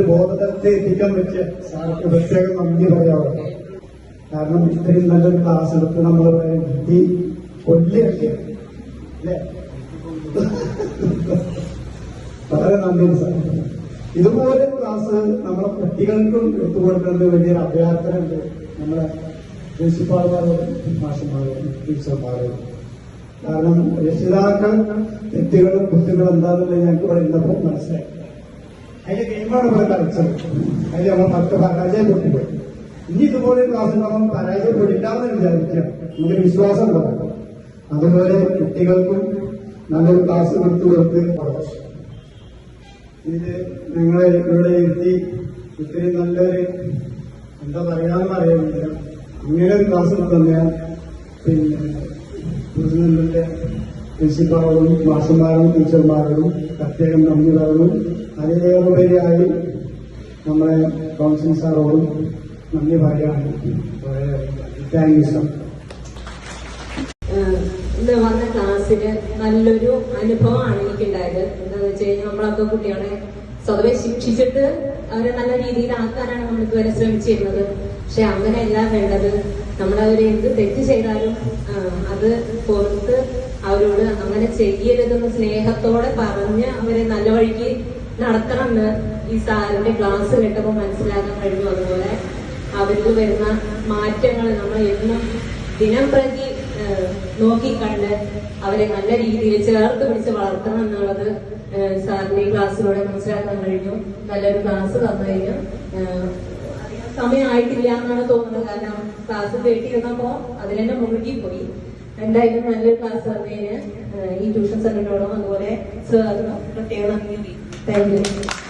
ഒരു ബോധത്തെ എത്തിക്കാൻ പറ്റിയ സാർക്ക് പ്രത്യേകം നന്ദി പറയാവും കാരണം ഇത്രയും നല്ലൊരു ക്ലാസ് എടുത്ത് നമ്മൾ ബുദ്ധി കൊല്ലിയൊക്കെ അല്ലേ? വളരെ നന്ദി സാർ. ഇതുപോലെ ക്ലാസ് നമ്മളെ കുട്ടികൾക്കും എടുത്തുകൊടുക്കേണ്ട വലിയൊരു അഭ്യർത്ഥനയുണ്ട് നമ്മളെ പ്രിൻസിപ്പാൾമാരോടും മാഷന്മാരോടും ടീച്ചർമാരോടും കാരണം രക്ഷിതാക്കൾ തെറ്റുകളും കുറ്റങ്ങളും എന്താണെന്നുള്ളത് ഞങ്ങൾക്ക് ഇവിടെ ഇന്നപ്പോൾ മനസ്സിലായി. അതിന്റെ ഗെയിമാണ് ഇവിടെ കളിച്ചത്. അതിൽ നമ്മൾ മറ്റ് പരാജയപ്പെട്ടില്ല ഇനി ഇതുപോലെ ക്ലാസ് നമ്മൾ പരാജയപ്പെടില്ലാന്ന് വിചാരിക്കുക നമുക്ക് വിശ്വാസം ഉണ്ടാവും അതുപോലെ കുട്ടികൾക്കും നല്ലൊരു ക്ലാസ് കൊടുത്തു കൊടുത്ത് ഇത് നിങ്ങളെ ഇവിടെ ഇരുത്തി ഇത്രയും നല്ലൊരു എന്താ പറയാന്ന് അറിയുന്നില്ല അങ്ങനെ ഒരു ക്ലാസ് തന്നെയാൽ പിന്നെ പ്രസിഡന്റിന്റെ പ്രിൻസിപ്പാളോടും മാസന്മാരും ടീച്ചർമാരോടും പ്രത്യേകം നന്ദി പറഞ്ഞു. നമ്മുടെ നമ്മളെ കൗൺസിൽ സാറോടും നന്ദി പറയാണ് താങ്ക് യു സാർ ഇന്ന് വന്ന ക്ലാസ്സിന് നല്ലൊരു അനുഭവമാണ് എനിക്കുണ്ടായത്. എന്താന്ന് വെച്ച് കഴിഞ്ഞാൽ നമ്മളൊക്കെ കുട്ടികളെ സ്വതവേ ശിക്ഷിച്ചിട്ട് അവരെ നല്ല രീതിയിലാക്കാനാണ് നമ്മൾ ഇതുവരെ ശ്രമിച്ചിരുന്നത്. പക്ഷെ അങ്ങനെയല്ല വേണ്ടത്. നമ്മൾ അവർ എന്ത് തെറ്റ് ചെയ്താലും അത് പുറത്ത് അവരോട് അങ്ങനെ ചെയ്യരുതെന്ന് സ്നേഹത്തോടെ പറഞ്ഞ് അവരെ നല്ല വഴിക്ക് നടത്തണമെന്ന് ഈ സാറിന്റെ ക്ലാസ് കേട്ടപ്പോൾ മനസ്സിലാക്കാൻ കഴിഞ്ഞു അതുപോലെ അവരിൽ വരുന്ന മാറ്റങ്ങൾ നമ്മൾ എന്നും ദിനം പ്രതി നോക്കിക്കണ്ട് അവരെ നല്ല രീതിയിൽ ചേർത്ത് പിടിച്ച് വളർത്തണം എന്നുള്ളത് സാറിന്റെ ക്ലാസ്സിലൂടെ മനസ്സിലാക്കാൻ കഴിഞ്ഞു. നല്ലൊരു ക്ലാസ് തന്നു കഴിഞ്ഞു. സമയമായിട്ടില്ല എന്നാണ് തോന്നുന്നത്. കാരണം ക്ലാസ് കേട്ടിരുന്നപ്പോ അതിലെന്നെ മുഴുകിപ്പോയി എന്തായാലും നല്ലൊരു ക്ലാസ് തന്നതിന് ഈ ട്യൂഷൻ സെന്ററിനോടും അതുപോലെ സാറിനും പ്രത്യേകം നന്ദി. Thank you